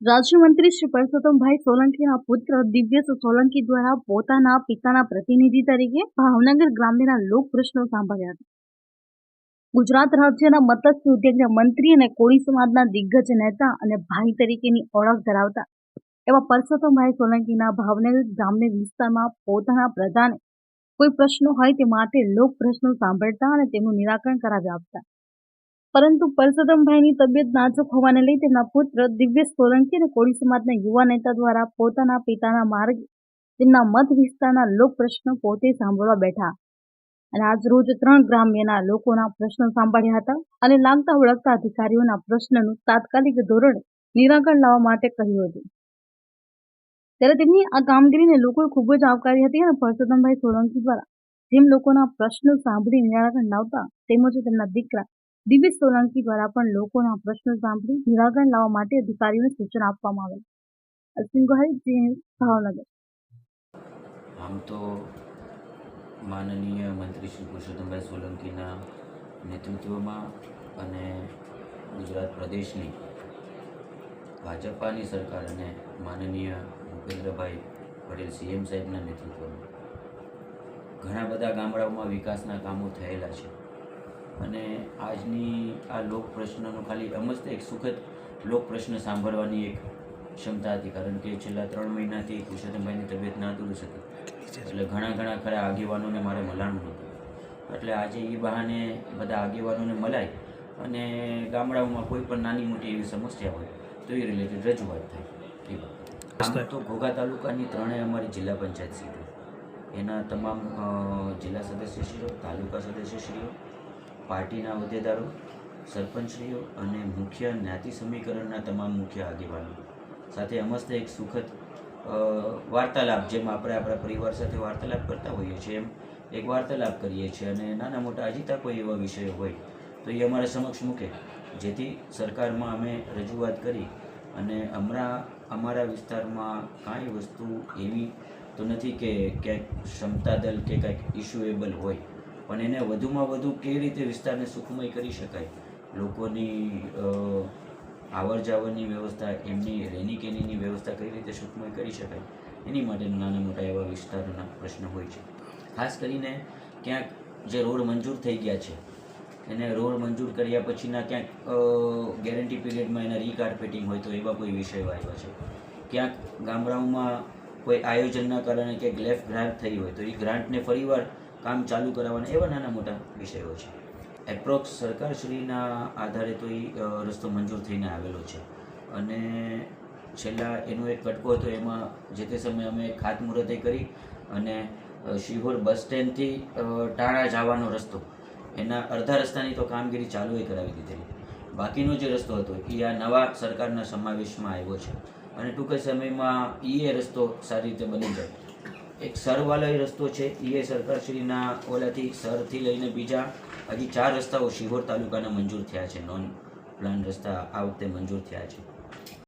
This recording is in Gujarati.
રાજ્યમંત્રી શ્રી પરસોત્તમભાઈ સોલંકીના પુત્ર દિવ્યેશ સોલંકી દ્વારા પોતાના પિતાના પ્રતિનિધિ તરીકે ભાવનગર ગ્રામ્યના લોક પ્રશ્નો સાંભળ્યા હતા. ગુજરાત રાજ્યના મત્સ્ય ઉદ્યોગના મંત્રી અને કોળી સમાજના દિગ્ગજ નેતા અને ભાઈ તરીકેની ઓળખ ધરાવતા એવા પરસોત્તમભાઈ સોલંકીના ભાવનગર ગ્રામ્ય વિસ્તારમાં પોતાના પ્રધાને કોઈ પ્રશ્નો હોય તે માટે લોક પ્રશ્નો સાંભળતા અને તેનું નિરાકરણ કરાવી આપતા પરંતુ પરસોત્તમભાઈની તબિયત નાજુક હોવાને લઈ તેમના પુત્ર દિવ્યેશ સોલંકી અને કોળી સમાજના યુવા નેતા દ્વારા પોતાના પિતાના માર્ગ, તેમના મત વિસ્તારના લોક પ્રશ્નો પોતે સાંભળવા બેઠા. અને આજ રોજ ત્રણ ગ્રામ્યના લોકોના પ્રશ્નો સાંભળ્યા હતા અને લાગતા ઓળખતા અધિકારીઓના પ્રશ્નનું તાત્કાલિક ધોરણે નિરાકરણ લાવવા માટે કહ્યું હતું. ત્યારે તેમની આ કામગીરીને લોકોએ ખૂબ જ આવકારી હતી અને પરસોત્તમભાઈ સોલંકી દ્વારા જેમ લોકોના પ્રશ્નો સાંભળી નિરાકરણ લાવતા, તેમજ તેમના દીકરા દિવ્યેશ સોલંકી દ્વારા પણ લોકોના પ્રશ્નો સાંભળી નિરાકરણ લાવવા માટે અધિકારીઓને સૂચન આપવામાં આવેલ. અશ્વિન ગોહિલ ભાવનગર. આમ તો માનનીય મંત્રી શ્રી પુરુષોત્તમભાઈ સોલંકીના નેતૃત્વમાં અને ગુજરાત પ્રદેશની ભાજપાની સરકાર અને માનનીય ભૂપેન્દ્રભાઈ પટેલ સીએમ સાહેબના નેતૃત્વમાં. ઘણા બધા ગામડાઓમાં વિકાસના કામો થયેલા છે. અને આજની આ લોક પ્રશ્નનો ખાલી અમસ્ત એક સુખદ લોક પ્રશ્ન સાંભળવાની એક ક્ષમતા હતી કારણ કે છેલ્લા ત્રણ મહિનાથી પુરુષોત્તમભાઈની તબિયત ના દૂરી હતી. એટલે ઘણા ઘણા ખરા આગેવાનોને મારે મળવાનું હતું. એટલે આજે એ બહાને બધા આગેવાનોને મલાય અને ગામડાઓમાં કોઈ પણ નાની મોટી એવી સમસ્યા હોય તો એ રિલેટેડ રજૂઆત થાય. એ આમ તો ઘોઘા તાલુકાની ત્રણેય અમારી જિલ્લા પંચાયત સીટો. એના તમામ જિલ્લા સદસ્યશ્રીઓ તાલુકા સદસ્યશ્રીઓ પાર્ટીના હોદ્દેદારો, સરપંચશ્રીઓ અને મુખ્ય જ્ઞાતિ સમીકરણના તમામ મુખ્ય આગેવાનો. સાથે અમસ્તે એક સુખદ વાર્તાલાપ જેમ આપણે આપણા પરિવાર સાથે વાર્તાલાપ કરતા હોઈએ છીએ, એમ એક વાર્તાલાપ કરીએ છીએ અને નાના મોટા અજીતા કોઈ એવા વિષયો હોય, તો એ અમારા સમક્ષ મૂકે. જેથી સરકારમાં અમે રજૂઆત કરી અને હમણાં અમારા વિસ્તારમાં કાંઈ વસ્તુ એવી તો નથી કે ક્યાંક ક્ષમતા દલ કે કાંઈક ઇશ્યુએબલ હોય. પણ એને વધુમાં વધુ કેવી રીતે વિસ્તારને સુખમય કરી શકાય? લોકોની આવર જાવરની વ્યવસ્થા, એમની રહેણી કેણીની વ્યવસ્થા કઈ રીતે સુખમય કરી શકાય? એની માટે નાના મોટા એવા વિસ્તારોના પ્રશ્ન હોય છે. ખાસ કરીને ક્યાંક જે રોડ મંજૂર થઈ ગયા છે, એને રોડ મંજૂર કર્યા પછીના ક્યાંક ગેરંટી પીરિયડમાં એના રીકાર્પેટિંગ હોય તો એવા કોઈ વિષયો આવ્યા છે. ક્યાંક ગામડાઓમાં કોઈ આયોજનના કારણે ક્યાંક ગ્લેફ ગ્રાન્ટ થઈ હોય તો એ ગ્રાન્ટને ફરીવાર કામ ચાલુ કરાવવાના એવા નાના મોટા વિષયો છે. એપ્રોક્સ સરકારશ્રીના આધારે તો એ રસ્તો મંજૂર થઈને આવેલો છે. અને છેલ્લા એનો એક કટકો હતો, એમાં જે તે સમયે અમે ખાતમુહૂર્તે કરી અને શિહોર બસ સ્ટેન્ડથી ટાણા જવાનો રસ્તો, એના અડધા રસ્તાની તો કામગીરી ચાલુ એ કરાવી દીધેલી. બાકીનો જે રસ્તો હતો, એ આ નવા સરકારના સમાવેશમાં આવ્યો છે. અને ટૂંક સમયમાં એ રસ્તો સારી રીતે બની જાય. એક સરવાલય રસ્તો છે. એ સરકારશ્રીના ઓલાથી સરથી લઈને બીજા હજી ચાર રસ્તાઓ શિહોર તાલુકાના મંજૂર થયા છે. નોન પ્લાન રસ્તા આ વખતે મંજૂર થયા છે.